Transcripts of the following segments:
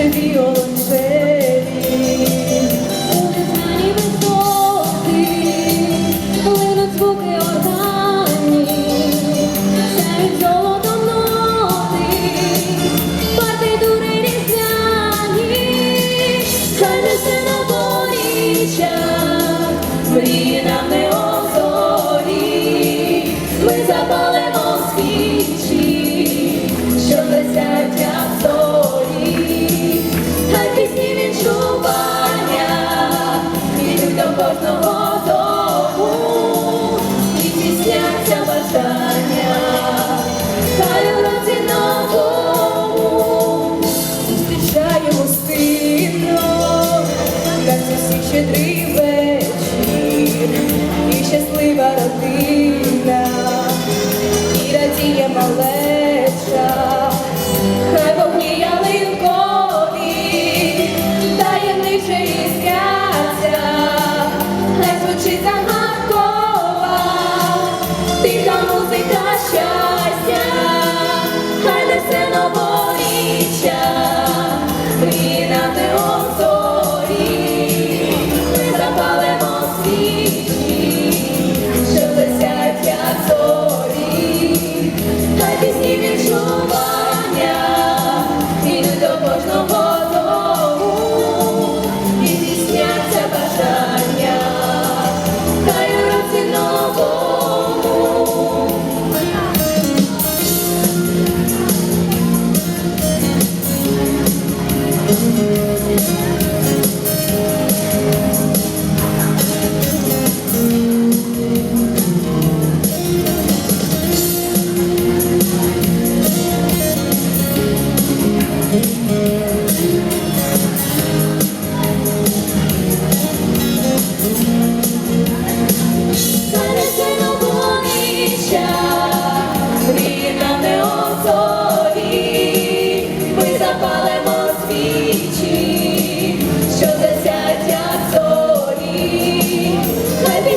Це віолончелі, у незнаній висоти, різняні, хай несе на поріччя, озорі, ми запалимо свічі. But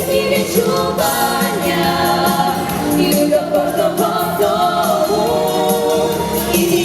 різні відчування, і до кожного дому, і.